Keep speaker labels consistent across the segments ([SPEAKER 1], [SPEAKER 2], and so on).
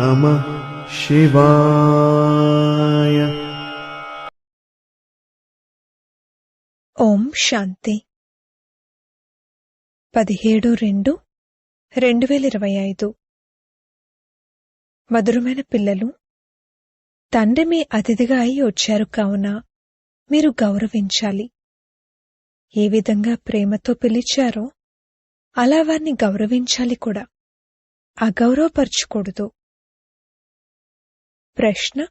[SPEAKER 1] నమ శివాయ.
[SPEAKER 2] ఓం శాంతి. పదిహేడు రెండు రెండు వేల ఇరవై ఐదు. మధురమైన పిల్లలు తండ్రి మీ అతిథిగా అయి వచ్చారు కావున మీరు గౌరవించాలి. ఏ విధంగా ప్రేమతో పిలిచారో అలా వారిని గౌరవించాలి కూడా. అగౌరవపరచకూడదు ప్రశ్న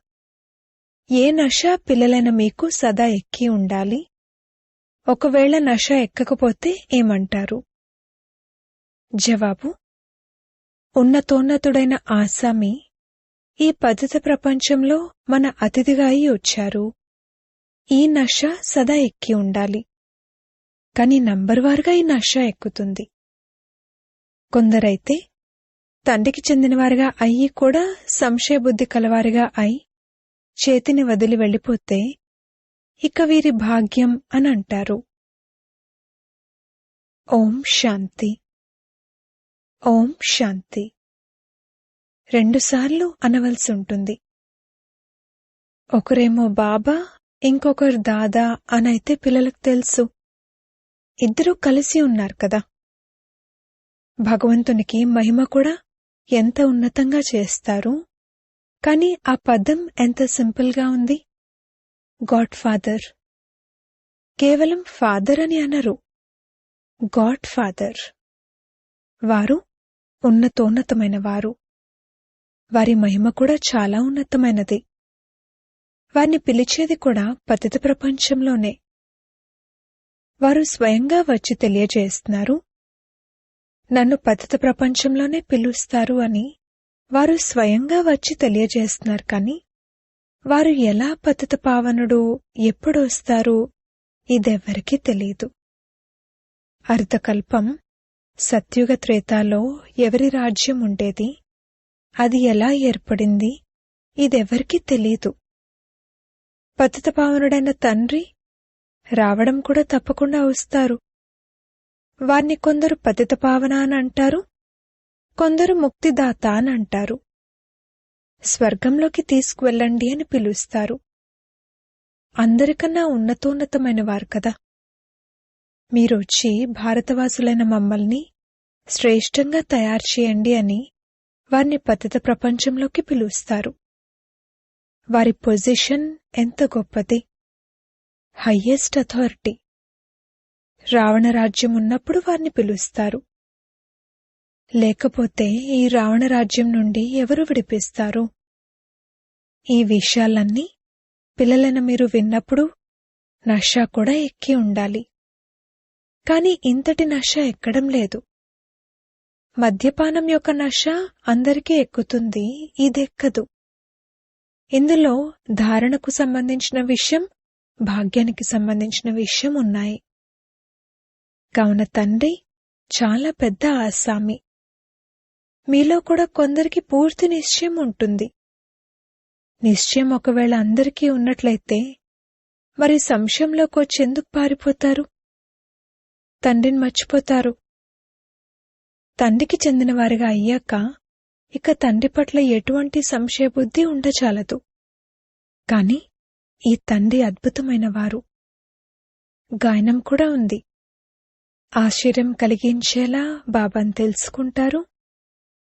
[SPEAKER 2] ఏ నష పిల్లలైన మీకు సదా ఎక్కి ఉండాలి? ఒకవేళ నష ఎక్కకపోతే ఏమంటారు? జవాబు ఉన్నతోన్నతుడైన ఆసామి ఈ పతిత ప్రపంచంలో మన అతిథిగా అయి వచ్చారు. ఈ నష సదా ఎక్కి ఉండాలి. కాని నంబర్వారుగా ఈ నష ఎక్కుతుంది. కొందరైతే తండ్రికి చెందినవారుగా అయ్యి కూడా సంశయబుద్ధి కలవారుగా అయి చేతిని వదిలి వెళ్ళిపోతే ఇక వీరి భాగ్యం అని అంటారు. ఓం శాంతి. ఓం శాంతి. రెండుసార్లు అనవలసి ఉంటుంది. ఒకరేమో బాబా ఇంకొకరు దాదా అనైతే పిల్లలకు తెలుసు. ఇద్దరూ కలిసి ఉన్నారు కదా. భగవంతునికి మహిమ కూడా ఎంత ఉన్నతంగా చేస్తారు? కానీ ఆ పదం ఎంత సింపుల్గా ఉంది? గాడ్ ఫాదర్ కేవలం ఫాదర్ అని అనరు. గాడ్ ఫాదర్ వారు ఉన్నతోన్నతమైన వారు. వారి మహిమ కూడా చాలా ఉన్నతమైనది. వారిని పిలిచేది కూడా పతిత ప్రపంచంలోనే. వారు స్వయంగా వచ్చి తెలియజేస్తున్నారు నన్ను పతిత ప్రపంచంలోనే పిలుస్తారు అని వారు స్వయంగా వచ్చి తెలియజేస్తున్నారు కానీ వారు ఎలా పతిత పావనుడు ఎప్పుడొస్తారు ఇదెవ్వరికీ తెలియదు. అర్ధకల్పం సత్యుగ త్రేతాలో ఎవరి రాజ్యం ఉండేది? అది ఎలా ఏర్పడింది? ఇదెవ్వరికీ తెలీదు పతిత పావనుడైన తండ్రి రావడం కూడా తప్పకుండా వస్తారు. వారిని కొందరు పతిత పావన అని అంటారు కొందరు ముక్తిదాత అని అంటారు స్వర్గంలోకి తీసుకువెళ్ళండి అని పిలుస్తారు. అందరికన్నా ఉన్నతోన్నతమైన వారు కదా. మీరొచ్చి భారతవాసులైన మమ్మల్ని శ్రేష్టంగా తయారు చేయండి అని వారిని పతిత ప్రపంచంలోకి పిలుస్తారు. వారి పొజిషన్ ఎంత గొప్పది. Highest authority. రావణరాజ్యం ఉన్నప్పుడు వారిని పిలుస్తారు. లేకపోతే ఈ రావణరాజ్యం నుండి ఎవరు విడిపిస్తారు? ఈ విషయాలన్నీ పిల్లలను మీరు విన్నప్పుడు నష కూడా ఎక్కి ఉండాలి. కాని ఇంతటి నష ఎక్కడం లేదు. మద్యపానం యొక్క నష అందరికీ ఎక్కుతుంది ఇదెక్కదు. ఇందులో ధారణకు సంబంధించిన విషయం భాగ్యానికి సంబంధించిన విషయం ఉన్నాయి. కావున తండ్రి చాలా పెద్ద ఆసామి. మీలో కూడా కొందరికి పూర్తి నిశ్చయం ఉంటుంది. నిశ్చయం ఒకవేళ అందరికీ ఉన్నట్లయితే మరి సంశయంలోకి వచ్చేందుకు పారిపోతారు? తండ్రిని మర్చిపోతారు. తండ్రికి చెందినవారిగా అయ్యాక ఇక తండ్రి పట్ల ఎటువంటి సంశయబుద్ధి ఉండచాలదు. కాని ఈ తండ్రి అద్భుతమైన వారు. గాయనం కూడా ఉంది. ఆశ్చర్యం కలిగించేలా బాబాని తెలుసుకుంటారు.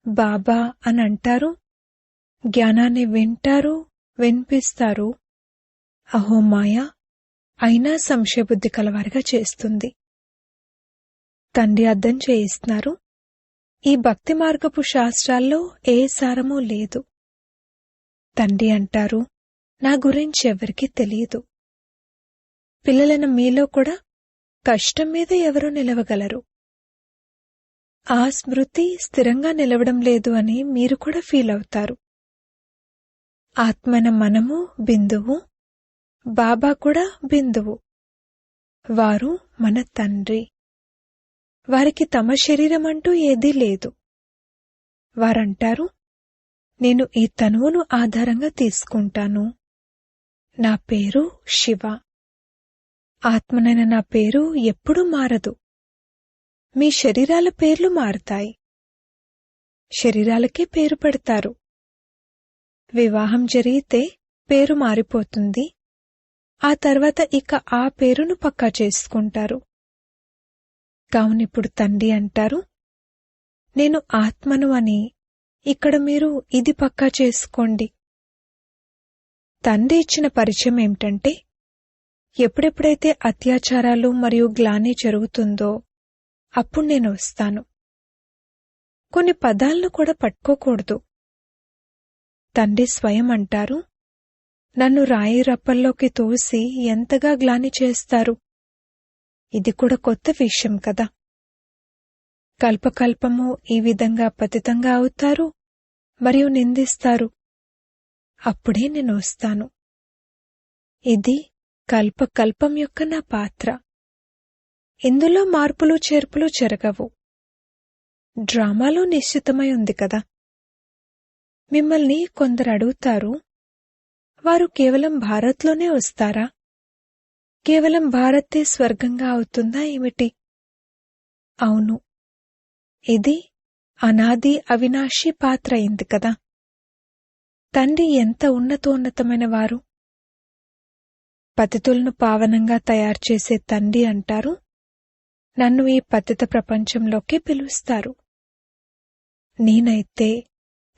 [SPEAKER 2] బాబా అని అంటారు జ్ఞానాన్ని వింటారు వినిపిస్తారు. అహోమాయ అయినా సంశయబుద్ధి కలవారిగా చేస్తుంది. తండ్రి అర్థం చేయిస్తున్నారు. ఈ భక్తి మార్గపు శాస్త్రాల్లో ఏ సారమూ లేదు. తండ్రి అంటారు నా గురించి ఎవరికీ తెలియదు. పిల్లలను మీలో కూడా కష్టం మీద ఎవరు నిలవగలరు? ఆ స్మృతి స్థిరంగా నిలవడం లేదు అని మీరు కూడా ఫీల్ అవుతారు. ఆత్మన మనము బిందువు బాబా కూడా బిందువు. వారు మన తండ్రి. వారికి తమ శరీరం అంటూ ఏదీ లేదు. వారంటారు నేను ఈ తనువును ఆధారంగా తీసుకుంటాను. నా పేరు శివ. ఆత్మనైన నా పేరు ఎప్పుడూ మారదు. మీ శరీరాల పేర్లు మారతాయి. శరీరాలకే పేరు పెడతారు. వివాహం జరిగితే పేరు మారిపోతుంది. ఆ తర్వాత ఇక ఆ పేరును పక్కా చేసుకుంటారు. కావునిప్పుడు తండ్రి అంటారు నేను ఆత్మను అని ఇక్కడ మీరు ఇది పక్కా చేసుకోండి. తండ్రి ఇచ్చిన పరిచయం ఏమిటంటే ఎప్పుడెప్పుడైతే అత్యాచారాలు మరియు గ్లాని జరుగుతుందో అప్పుడు నేను వస్తాను. కొన్ని పదాలను కూడా పట్టుకోకూడదు. తండ్రి స్వయం అంటారు నన్ను రాయి రప్పల్లోకి తోసి ఎంతగా గ్లాని చేస్తారు? ఇది కూడా కొత్త విషయం కదా. కల్పకల్పము ఈ విధంగా పతితంగా అవుతారు మరియు నిందిస్తారు. అప్పుడే నేను వస్తాను. ఇది కల్పకల్పం యొక్క నా పాత్ర. ఇందులో మార్పులు చేర్పులు జరగవు. డ్రామాలో నిశ్చితమై ఉంది కదా. మిమ్మల్ని కొందరు అడుగుతారు వారు కేవలం భారత్లోనే వస్తారా? కేవలం భారతే స్వర్గంగా అవుతుందా ఏమిటి? అవును. ఇది అనాది అవినాశి పాత్ర అయింది కదా. తండ్రి ఎంత ఉన్నతోన్నతమైన వారు? పతితులను పావనంగా తయారు చేసే తండ్రి అంటారు. నన్ను ఈ పతిత ప్రపంచంలోకి పిలుస్తారు. నేనైతే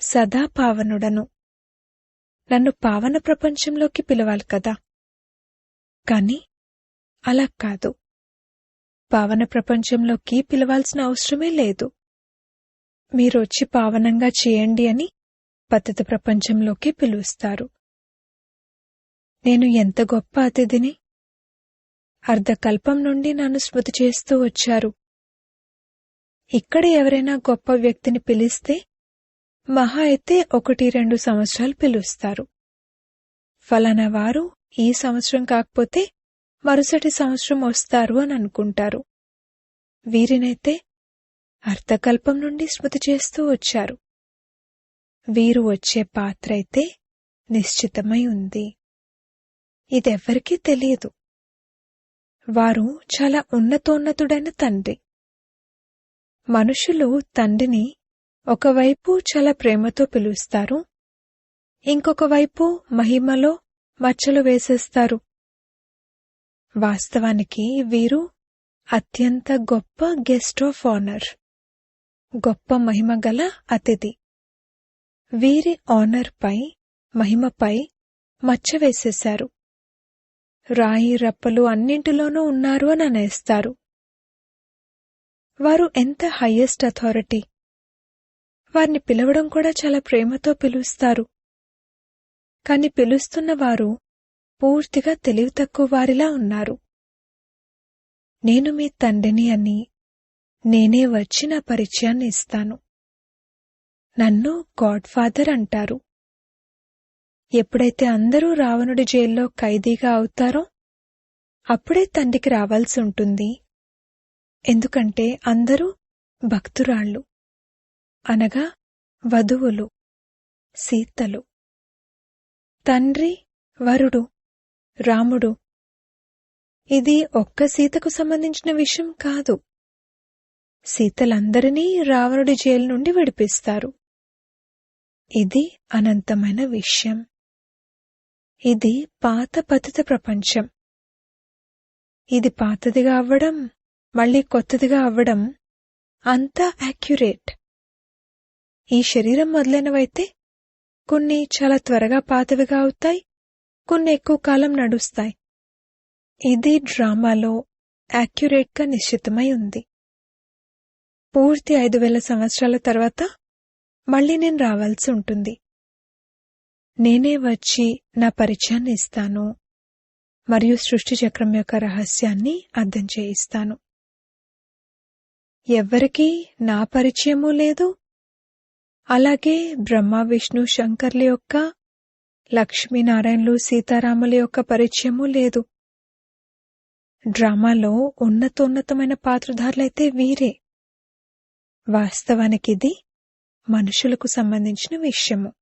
[SPEAKER 2] సదా పావనుడను. నన్ను పావన ప్రపంచంలోకి పిలవాలి కదా. కాని అలా కాదు. పావన ప్రపంచంలోకి పిలవాల్సిన అవసరమే లేదు. మీరొచ్చి పావనంగా చేయండి అని పతిత ప్రపంచంలోకి పిలుస్తారు. నేను ఎంత గొప్ప అతిథిని? అర్ధకల్పం నుండి నన్ను స్మృతి చేస్తూ వచ్చారు. ఇక్కడ ఎవరైనా గొప్ప వ్యక్తిని పిలిస్తే మహా అయితే ఒకటి రెండు సంవత్సరాలు పిలుస్తారు. ఫలానా వారు ఈ సంవత్సరం కాకపోతే మరుసటి సంవత్సరం వస్తారు అని అనుకుంటారు. వీరినైతే అర్ధకల్పం నుండి స్మృతి చేస్తూ వచ్చారు. వీరు వచ్చే పాత్ర అయితే నిశ్చితమై ఉంది. ఇదెవ్వరికీ తెలియదు. వారు చాలా ఉన్నతోన్నతుడైన తండ్రి. మనుషులు తండ్రిని ఒకవైపు చాలా ప్రేమతో పిలుస్తారు ఇంకొక వైపు మహిమలో మచ్చలు వేసేస్తారు. వాస్తవానికి వీరు అత్యంత గొప్ప గెస్ట్ ఆఫ్ ఆనర్ గొప్ప మహిమ గల అతిథి. వీరి ఆనర్పై మహిమపై మచ్చ వేసేశారు. రాయి రప్పలు అన్నింటిలోనూ ఉన్నారు అని అనేస్తారు. వారు ఎంత హయ్యెస్ట్ అథారిటీ వారిని పిలవడం కూడా చాలా ప్రేమతో పిలుస్తారు. కాని పిలుస్తున్న వారు పూర్తిగా తెలివి తక్కువ వారిలా ఉన్నారు. నేను మీ తండ్రిని అని నేనే వచ్చి నా పరిచయాన్ని ఇస్తాను. నన్ను గాడ్ఫాదర్ అంటారు. ఎప్పుడైతే అందరూ రావణుడి జైల్లో ఖైదీగా అవుతారో అప్పుడే తండ్రికి రావాల్సి ఉంటుంది. ఎందుకంటే అందరూ భక్తురాళ్ళు. అనగా వధువులు సీతలు. తండ్రి వరుడు రాముడు. ఇది ఒక్క సీతకు సంబంధించిన విషయం కాదు. సీతలందరినీ రావణుడి జైలు నుండి విడిపిస్తారు. ఇది అనంతమైన విషయం. ఇది పాత పతిత ప్రపంచం. ఇది పాతదిగా అవ్వడం మళ్ళీ కొత్తదిగా అవ్వడం అంతా యాక్యురేట్ ఈ శరీరం మొదలైనవైతే కొన్ని చాలా త్వరగా పాతవిగా అవుతాయి కొన్ని ఎక్కువ కాలం నడుస్తాయి. ఇది డ్రామాలో యాక్యురేట్గా నిశ్చితమై ఉంది. పూర్తి ఐదు వేల సంవత్సరాల తర్వాత మళ్ళీ నేను రావాల్సి ఉంటుంది. నేనే వచ్చి నా పరిచయాన్ని ఇస్తాను మరియు సృష్టి చక్రం యొక్క రహస్యాన్ని అర్థం చేయిస్తాను. ఎవ్వరికీ నా పరిచయమూ లేదు. అలాగే బ్రహ్మ విష్ణు శంకర్ల యొక్క లక్ష్మీనారాయణలు సీతారాముల యొక్క పరిచయమూ లేదు. డ్రామాలో ఉన్నతోన్నతమైన పాత్రధారులైతే వీరే. వాస్తవానికి ఇది మనుషులకు సంబంధించిన విషయము.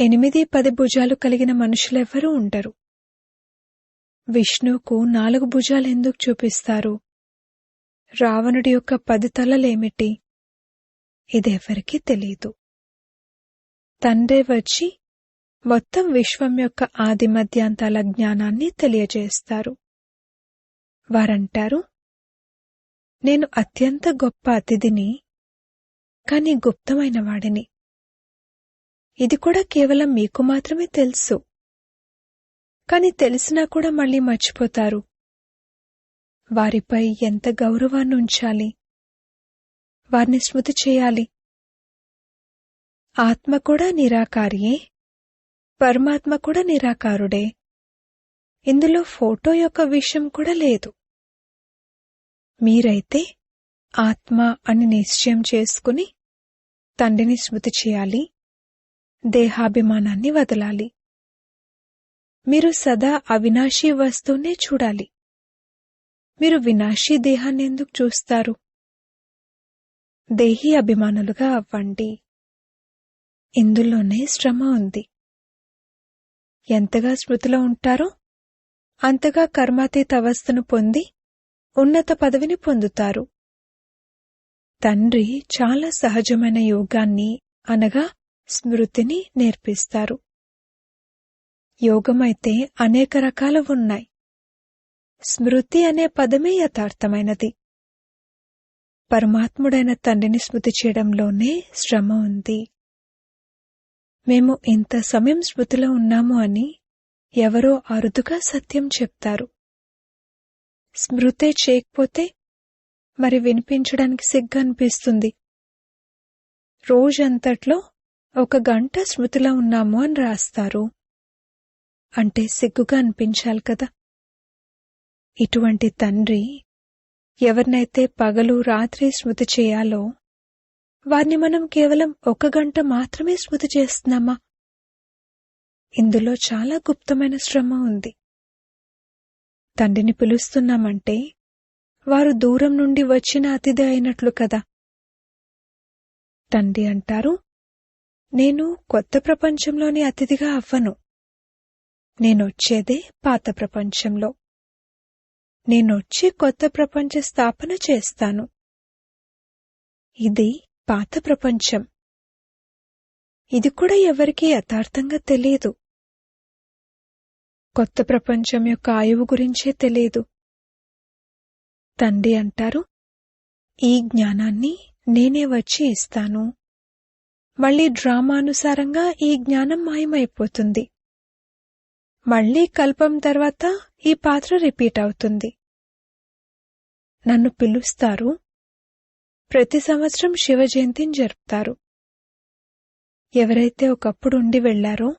[SPEAKER 2] ఎనిమిది పది భుజాలు కలిగిన మనుషులెవ్వరూ ఉండరు. విష్ణువుకు నాలుగు భుజాలు ఎందుకు చూపిస్తారు? రావణుడి యొక్క పది తలలేమిటి? ఇదెవరికీ తెలియదు తండ్రే వచ్చి మొత్తం విశ్వం యొక్క ఆది మధ్యాంతాల జ్ఞానాన్ని తెలియజేస్తారు. వారంటారు నేను అత్యంత గొప్ప అతిథిని కాని గుప్తమైన వాడిని. ఇది కూడా కేవలం మీకు మాత్రమే తెలుసు. కాని తెలిసినా కూడా మళ్ళీ మర్చిపోతారు. వారిపై ఎంత గౌరవాన్ని ఉంచాలి. వారిని స్మృతి చేయాలి. ఆత్మ కూడా నిరాకారియే. పరమాత్మ కూడా నిరాకారుడే. ఇందులో ఫోటో యొక్క విషయం కూడా లేదు. మీరైతే ఆత్మ అని నిశ్చయం చేసుకుని తండ్రిని స్మృతి చేయాలి. దేహాభిమానాన్ని వదలాలి. మీరు సదా అవినాశీ వస్తువునే చూడాలి. మీరు వినాశీ దేహాన్ని ఎందుకు చూస్తారు? దేహి అభిమానులుగా అవ్వండి. ఇందులోనే శ్రమ ఉంది. ఎంతగా స్మృతిలో ఉంటారో అంతగా కర్మాతీత అవస్థను పొంది ఉన్నత పదవిని పొందుతారు. తండ్రి చాలా సహజమైన యోగాన్ని అనగా స్మృతిని నేర్పిస్తారు. యోగమైతే అనేక రకాలు ఉన్నాయి. స్మృతి అనే పదమే యథార్థమైనది. పరమాత్ముడైన తండ్రిని స్మృతి చేయడంలోనే శ్రమ ఉంది. మేము ఇంత సమయం స్మృతిలో ఉన్నాము అని ఎవరో అరుదుగా సత్యం చెప్తారు. స్మృతే చేయకపోతే మరి వినిపించడానికి సిగ్గు అనిపిస్తుంది. రోజంతట్లో ఒక గంట స్మృతిలో ఉన్నాము అని రాస్తారు. అంటే సిగ్గుగా అనిపించాలి కదా. ఇటువంటి తండ్రి ఎవరినైతే పగలు రాత్రి స్మృతి చేయాలో వారిని మనం కేవలం ఒక గంట మాత్రమే స్మృతి చేస్తున్నామా? ఇందులో చాలా గుప్తమైన శ్రమ ఉంది. తండ్రిని పిలుస్తున్నామంటే వారు దూరం నుండి వచ్చిన అతిథి అయినట్లు కదా. తండ్రి అంటారు నేను కొత్త ప్రపంచంలోని అతిథిగా అవ్వను. నేనొచ్చేదే పాత ప్రపంచంలో. నేనొచ్చి కొత్త ప్రపంచ స్థాపన చేస్తాను. ఇది పాత ప్రపంచం. ఇది కూడా ఎవరికీ యథార్థంగా తెలియదు. కొత్త ప్రపంచం యొక్క ఆయువు గురించే తెలియదు. తండ్రి అంటారు ఈ జ్ఞానాన్ని నేనే వచ్చి ఇస్తాను. మళ్ళీ డ్రామానుసారంగా ఈ జ్ఞానం మాయమైపోతుంది. మళ్ళీ కల్పం తర్వాత ఈ పాత్ర రిపీట్ అవుతుంది. నన్ను పిలుస్తారు. ప్రతి సంవత్సరం శివ జయంతిని జరుపుతారు. ఎవరైతే ఒకప్పుడు ఉండి వెళ్ళారో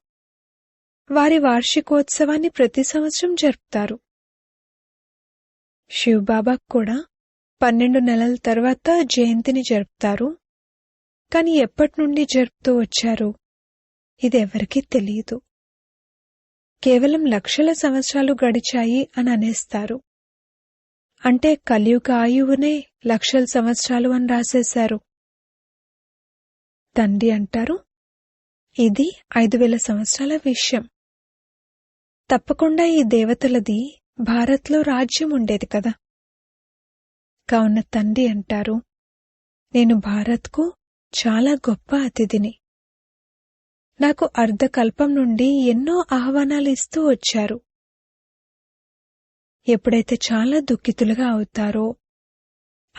[SPEAKER 2] వారి వార్షికోత్సవాన్ని ప్రతి సంవత్సరం జరుపుతారు. శివబాబా కూడా పన్నెండు నెలల తర్వాత జయంతిని జరుపుతారు. కానీ ఎప్పటి నుండి జరుపుతూ వచ్చారు? ఇది ఎవరికీ తెలియదు కేవలం లక్షల సంవత్సరాలు గడిచాయి అని అనేస్తారు. అంటే కలియుగ ఆయువునే లక్షల సంవత్సరాలు అని రాసేశారు. తండ్రి అంటారు ఇది ఐదు వేల సంవత్సరాల విషయం. తప్పకుండా ఈ దేవతలది భారత్లో రాజ్యం ఉండేది కదా. కావున తండ్రి అంటారు నేను భారత్కు చాలా గొప్ప అతిథిని. నాకు అర్ధకల్పం నుండి ఎన్నో ఆహ్వానాలు ఇస్తూ వచ్చారు. ఎప్పుడైతే చాలా దుఃఖితులుగా అవుతారో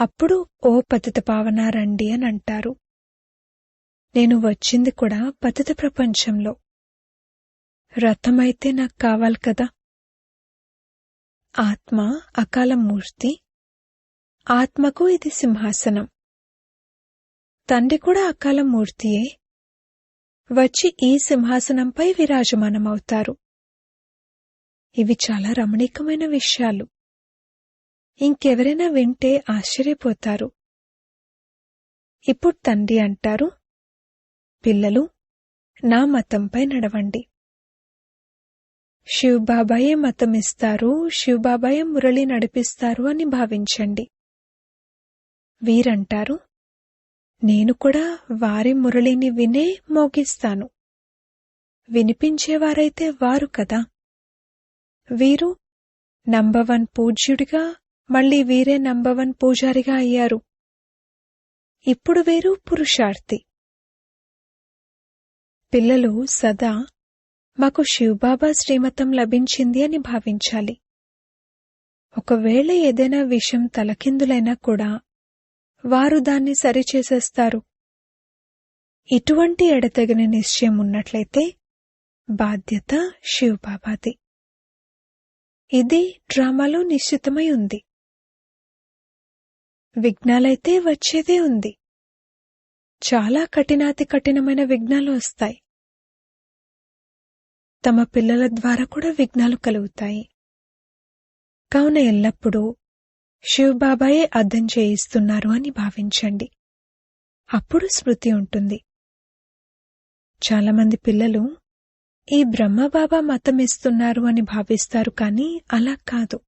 [SPEAKER 2] అప్పుడు ఓ పతిత పావన రండి అని అంటారు. నేను వచ్చింది కూడా పతిత ప్రపంచంలో. రథమైతే నాకు కావాలి కదా? ఆత్మ అకాల మూర్తి. ఆత్మకు ఇది సింహాసనం. తండ్రి కూడా అకాల మూర్తియే. వచ్చి ఈ సింహాసనంపై విరాజమానమవుతారు. ఇవి చాలా రమణీకమైన విషయాలు. ఇంకెవరైనా వింటే ఆశ్చర్యపోతారు. ఇప్పుడు తండ్రి అంటారు పిల్లలు నా మతంపై నడవండి. శివబాబాయే మతం ఇస్తారు శివబాబాయే మురళి నడిపిస్తారు అని భావించండి. వీరంటారు నేను కూడా వారి మురళిని వినే మోగిస్తాను. వినిపించేవారైతే వారు కదా. వీరు నంబవన్ పూజ్యుడిగా మళ్ళీ వీరే నంబవన్ పూజారిగా అయ్యారు. ఇప్పుడు వేరు పురుషార్థి. పిల్లలు సదా మాకు శివబాబా శ్రీమతం లభించింది అని భావించాలి. ఒకవేళ ఏదైనా విషయం తలకిందులైనా కూడా వారు దాన్ని సరిచేసేస్తారు. ఇటువంటి ఎడతగిన నిశ్చయం ఉన్నట్లయితే బాధ్యత శివబాబాది ఇది డ్రామాలో నిశ్చితమై ఉంది. విఘ్నాలైతే వచ్చేదే ఉంది. చాలా కఠినాతి కఠినమైన విఘ్నాలు వస్తాయి. తమ పిల్లల ద్వారా కూడా విఘ్నాలు కలుగుతాయి. కావున ఎల్లప్పుడూ శివబాబాయే అర్థం చేయిస్తున్నారు అని భావించండి. అప్పుడు స్మృతి ఉంటుంది. చాలామంది పిల్లలు ఈ బ్రహ్మబాబా మతం ఇస్తున్నారు అని భావిస్తారు కానీ అలా కాదు.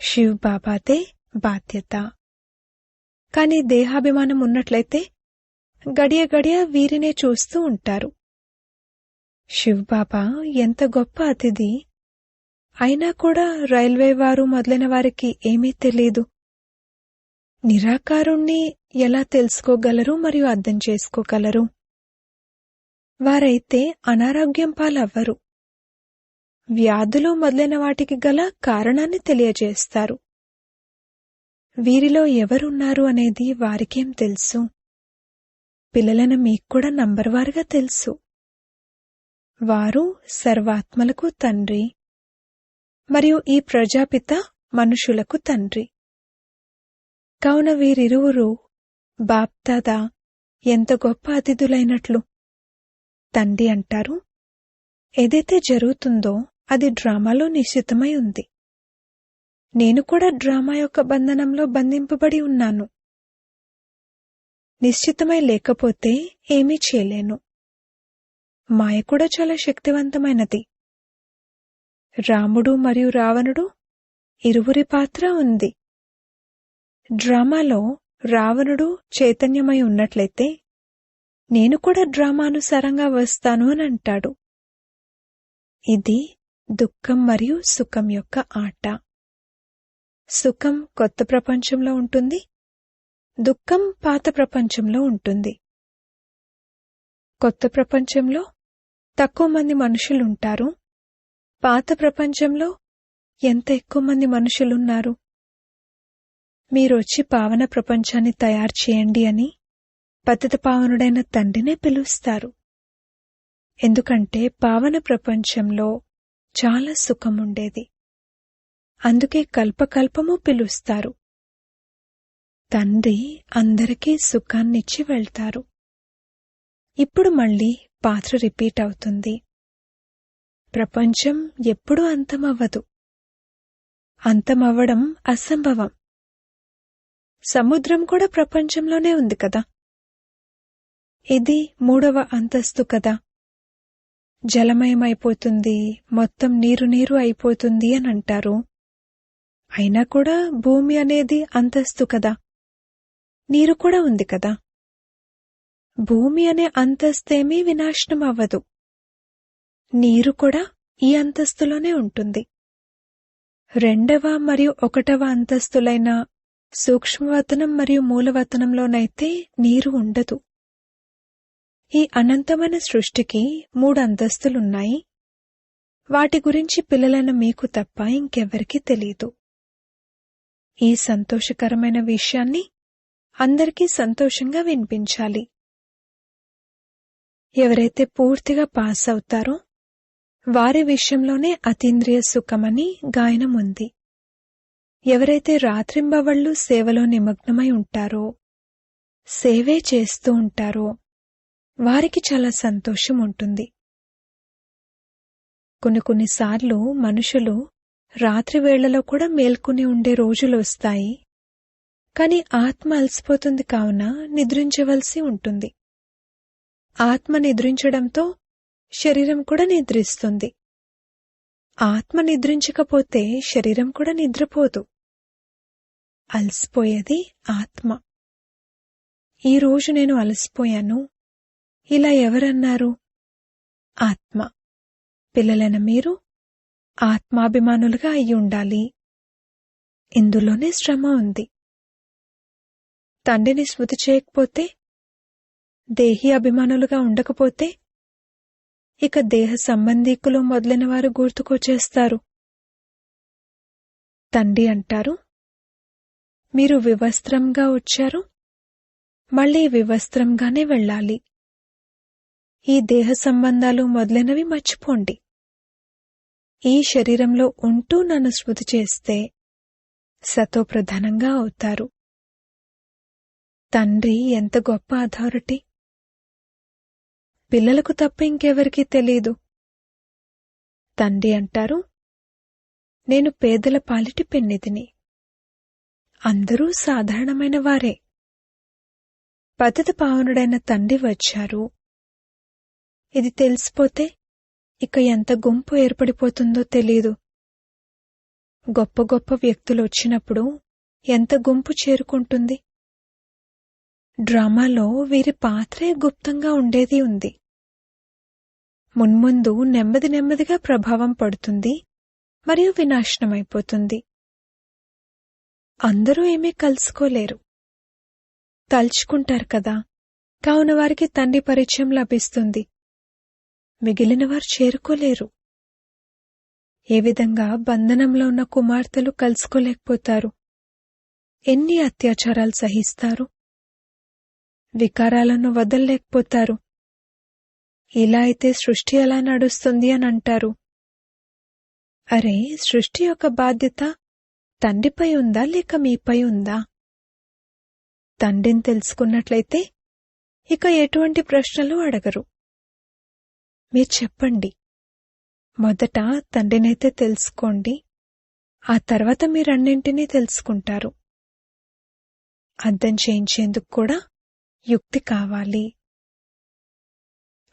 [SPEAKER 2] శివ్ బాబాదే బాధ్యత. కానీ దేహాభిమానం ఉన్నట్లయితే గడియ గడియ వీరినే చూస్తూ ఉంటారు. శివ్ బాబా ఎంత గొప్ప అతిథి అయినా కూడా రైల్వే వారు మొదలైన వారికి ఏమీ తెలియదు నిరాకారుణ్ణి ఎలా తెలుసుకోగలరు మరియు అర్థం చేసుకోగలరు? వారైతే అనారోగ్యం పాలవ్వరు. వ్యాధులు మొదలైన వాటికి గల కారణాన్ని తెలియజేస్తారు. వీరిలో ఎవరున్నారు అనేది వారికేం తెలుసు? పిల్లలను మీకు కూడా నంబర్వారుగా తెలుసు. వారు సర్వాత్మలకు తండ్రి. మరియు ఈ ప్రజాపిత మనుషులకు తండ్రి. కావున వీరిరువురు బాప్దాదా ఎంత గొప్ప అతిథులైనట్లు. తండ్రి అంటారు ఏదైతే జరుగుతుందో అది డ్రామాలో నిశ్చితమై ఉంది. నేను కూడా డ్రామా యొక్క బంధనంలో బంధింపబడి ఉన్నాను. నిశ్చితమై లేకపోతే ఏమీ చేయలేను. మాయ కూడా చాలా శక్తివంతమైనది. రాముడు మరియు రావణుడు ఇరువురి పాత్ర ఉంది. డ్రామాలో రావణుడు చైతన్యమై ఉన్నట్లయితే నేను కూడా డ్రామానుసారంగా వస్తాను అని అంటాడు. ఇది దుఃఖం మరియు సుఖం యొక్క ఆట. సుఖం కొత్త ప్రపంచంలో ఉంటుంది. దుఃఖం పాత ప్రపంచంలో ఉంటుంది. కొత్త ప్రపంచంలో తక్కువ మంది మనుషులుంటారు. పాత ప్రపంచంలో ఎంత ఎక్కువ మంది మనుషులున్నారు? మీరొచ్చి పావన ప్రపంచాన్ని తయారు చేయండి అని పతిత పావనుడైన తండ్రినే పిలుస్తారు. ఎందుకంటే పావన ప్రపంచంలో చాలా సుఖముండేది. అందుకే కల్పకల్పము పిలుస్తారు. తండ్రి అందరికీ సుఖాన్నిచ్చి వెళ్తారు. ఇప్పుడు మళ్ళీ పాత్ర రిపీట్ అవుతుంది. ప్రపంచం ఎప్పుడూ అంతమవ్వదు. అంతమవ్వడం అసంభవం. సముద్రం కూడా ప్రపంచంలోనే ఉంది కదా? ఇది మూడవ అంతస్తు కదా? జలమయమైపోతుంది మొత్తం నీరు నీరు అయిపోతుంది అని అంటారు. అయినా కూడా భూమి అనేది అంతస్తు కదా? నీరు కూడా ఉంది కదా? భూమి అనే అంతస్తేమీ వినాశనం అవ్వదు నీరు కూడా ఈ అంతస్తులోనే ఉంటుంది. రెండవ మరియు ఒకటవ అంతస్తులైన సూక్ష్మవతనం మరియు మూలవతనంలోనైతే నీరు ఉండదు. ఈ అనంతమైన సృష్టికి మూడు అంతస్తులున్నాయి. వాటి గురించి పిల్లలైన మీకు తప్ప ఇంకెవ్వరికీ తెలియదు ఈ సంతోషకరమైన విషయాన్ని అందరికీ సంతోషంగా వినిపించాలి. ఎవరైతే పూర్తిగా పాస్ అవుతారో వారి విషయంలోనే అతీంద్రియ సుఖమని గాయనం ఉంది ఎవరైతే రాత్రింబవళ్ళు సేవలో నిమగ్నమై ఉంటారో సేవే చేస్తూ ఉంటారో వారికి చాలా సంతోషం ఉంటుంది కొన్ని కొన్నిసార్లు మనుషులు రాత్రి వేళలో కూడా మేల్కొని ఉండే రోజులు వస్తాయి. కాని ఆత్మ అలసిపోతుంది కావున నిద్రించవలసి ఉంటుంది. ఆత్మ నిద్రించడంతో శరీరం కూడా నిద్రిస్తుంది. ఆత్మ నిద్రించకపోతే శరీరం కూడా నిద్రపోదు. అలసిపోయేది ఆత్మ. ఈ రోజు నేను అలసిపోయాను. ఇలా ఎవరన్నారు? ఆత్మ. పిల్లలైన మీరు ఆత్మాభిమానులుగా అయి ఉండాలి. ఇందులోనే శ్రమ ఉంది. తండ్రిని స్మృతి చేయకపోతే దేహి అభిమానులుగా ఉండకపోతే ఇక దేహ సంబంధీకులు మొదలైన వారు గుర్తుకొచ్చేస్తారు తండ్రి అంటారు మీరు వివస్త్రంగా వచ్చారు మళ్ళీ వివస్త్రంగానే వెళ్ళాలి. ఈ దేహ సంబంధాలు మొదలైనవి మర్చిపోండి. ఈ శరీరంలో ఉంటూ నన్ను స్మృతి చేస్తే సతోప్రధానంగా అవుతారు. తండ్రి ఎంత గొప్ప అథారిటీ. పిల్లలకు తప్ప ఇంకెవరికీ తెలీదు. తండ్రి అంటారు నేను పేదల పాలిటి పెన్నిదిని అందరూ సాధారణమైన వారే. పతిత పావనుడైన తండ్రి వచ్చారు. ఇది తెలిసిపోతే ఇక ఎంత గుంపు ఏర్పడిపోతుందో తెలీదు. గొప్ప గొప్ప వ్యక్తులు వచ్చినప్పుడు ఎంత గుంపు చేరుకుంటుంది? డ్రామాలో వీరి పాత్రే గుప్తంగా ఉండేది ఉంది. మున్ముందు నెమ్మది నెమ్మదిగా ప్రభావం పడుతుంది మరియు వినాశనమైపోతుంది. అందరూ ఏమీ కలుసుకోలేరు. తలుచుకుంటారు కదా కావున వారికి తండ్రి పరిచయం లభిస్తుంది. మిగిలిన వారు చేరుకోలేరు. ఏ విధంగా బంధనంలో ఉన్న కుమార్తెలు కలుసుకోలేకపోతారు. ఎన్ని అత్యాచారాలు సహిస్తారు. వికారాలను వదలలేకపోతారు. ఇలా అయితే సృష్టి ఎలా నడుస్తుంది అని అంటారు. అరే సృష్టి యొక్క బాధ్యత తండ్రిపై ఉందా లేక మీపై ఉందా? తండ్రిని తెలుసుకున్నట్లయితే ఇక ఎటువంటి ప్రశ్నలు అడగరు. మీరు చెప్పండి. మొదట తండ్రినైతే తెలుసుకోండి. ఆ తర్వాత మీరన్నింటినీ తెలుసుకుంటారు. అర్థం చేయించేందుకు కూడా యుక్తి కావాలి.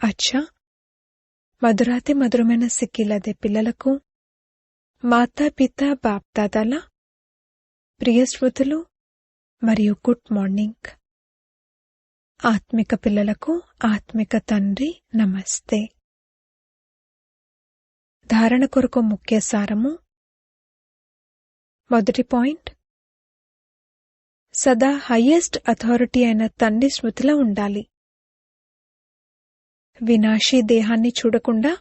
[SPEAKER 2] అచ్చా! మధురాతి మధురమైన సిక్కిలదే పిల్లలకు. మాతాపిత బాప్దాదాల? ప్రియ శృతులు మరియు గుడ్ మార్నింగ్. ఆత్మిక పిల్లలకు ఆత్మిక తండ్రి నమస్తే. ధారణ కొరకు ముఖ్య సారము. మొదటి పాయింట్ సదా హయ్యెస్ట్ అథారిటీ అయిన తండ్రి స్మృతిలో ఉండాలి. వినాశీ దేహాన్ని చూడకుండా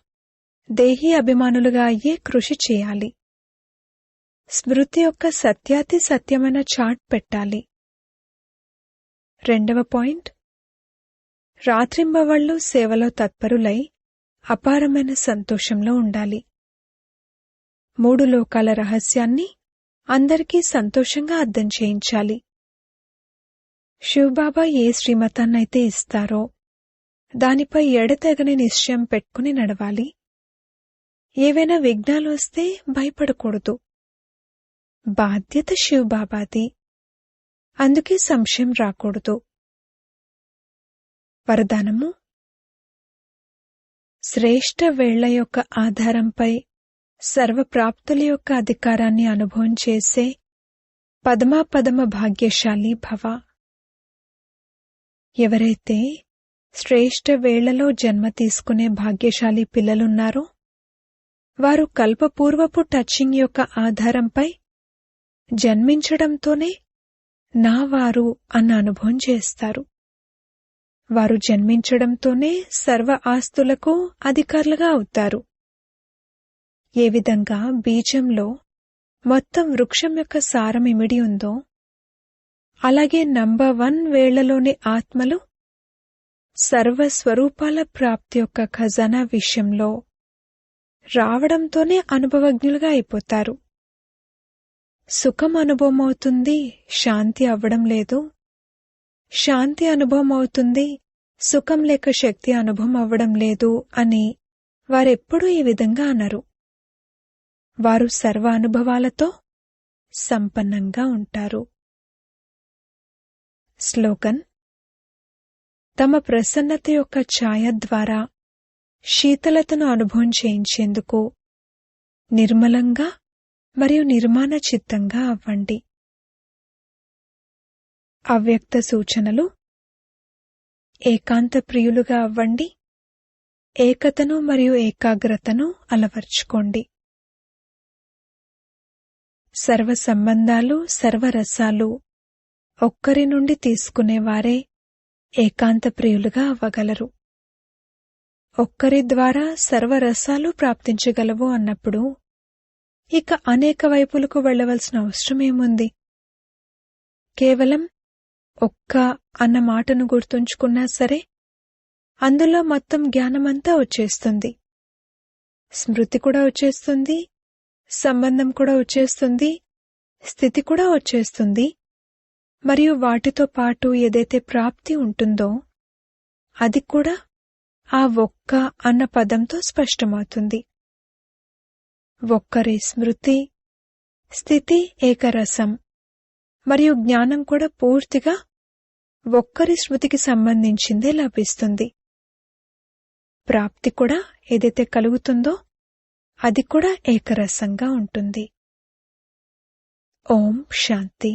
[SPEAKER 2] దేహీ అభిమానులుగా అయ్యే కృషి చేయాలి. స్మృతి యొక్క సత్యాతి సత్యమైన చాట్ పెట్టాలి. రెండవ పాయింట్. రాత్రింబవళ్ళు సేవలో తత్పరులై అపారమైన సంతోషంలో ఉండాలి. మూడు లోకాల రహస్యాన్ని అందరికీ సంతోషంగా అర్థం చేయించాలి. శివబాబా ఏ శ్రీమతాన్నైతే ఇస్తారో దానిపై ఎడతెగని నిశ్చయం పెట్టుకుని నడవాలి. ఏవైనా విఘ్నాలు వస్తే భయపడకూడదు. బాధ్యత శివబాబాది. అందుకే సంశయం రాకూడదు. వరదానము? శ్రేష్ఠ వేళ్ళ యొక్క ఆధారంపై సర్వప్రాప్తుల యొక్క అధికారాన్ని అనుభవం చేసే పదమాపదమ భాగ్యశాలి భవ. ఎవరైతే శ్రేష్ఠ వేళ్ళలో జన్మ తీసుకునే భాగ్యశాలి పిల్లలున్నారో వారు కల్పపూర్వపు టచింగ్ యొక్క ఆధారంపై జన్మించడంతోనే నా వారు అన్న అనుభవం చేస్తారు. వారు జన్మించడంతోనే సర్వ ఆస్తులకు అధికారులుగా అవుతారు. ఏ విధంగా బీజంలో మొత్తం వృక్షం యొక్క సారం ఇమిడి ఉందో అలాగే నంబర్ వన్ వేళ్ళలోని ఆత్మలు సర్వస్వరూపాల ప్రాప్తి యొక్క ఖజానా విషయంలో రావడంతోనే అనుభవజ్ఞులుగా అయిపోతారు. సుఖం అనుభవం అవుతుంది శాంతి అవ్వడం లేదు. శాంతి అనుభవం అవుతుంది సుఖం లేక శక్తి అనుభవం అవ్వడం లేదు అని వారెప్పుడూ ఈ విధంగా అనరు. వారు సర్వ అనుభవాలతో సంపన్నంగా ఉంటారు. స్లోగన్ తమ ప్రసన్నత యొక్క ఛాయ ద్వారా శీతలతను అనుభవం చేయించేందుకు నిర్మలంగా మరియు నిర్మాణ చిత్తంగా అవ్వండి. అవ్యక్త సూచనలు. ఏకాంత ప్రియులుగా అవ్వండి. ఏకతను మరియు ఏకాగ్రతను అలవర్చుకోండి. సర్వ సంబంధాలు సర్వరసాలు. ఒక్కరి నుండి తీసుకునేవారే ఏకాంత ప్రియులుగా అవ్వగలరు. ఒక్కరి ద్వారా సర్వరసాలు ప్రాప్తించగలవు అన్నప్పుడు ఇక అనేక వైపులకు వెళ్ళవలసిన అవసరమేముంది? కేవలం ఒక్క అన్న మాటను గుర్తుంచుకున్నా సరే అందులో మొత్తం జ్ఞానమంతా వచ్చేస్తుంది. స్మృతి కూడా వచ్చేస్తుంది సంబంధం కూడా వచ్చేస్తుంది స్థితి కూడా వచ్చేస్తుంది. మరియు వాటితో పాటు ఏదైతే ప్రాప్తి ఉంటుందో అది కూడా ఆ ఒక్క అన్న పదంతో స్పష్టమవుతుంది. ఒక్కరి స్మృతి స్థితి ఏకరసం మరియు జ్ఞానం కూడా పూర్తిగా ఒక్కరి స్మృతికి సంబంధించిందే లభిస్తుంది. ప్రాప్తి కూడా ఏదైతే కలుగుతుందో అది కూడా ఏకరసంగా ఉంటుంది. ఓం శాంతి.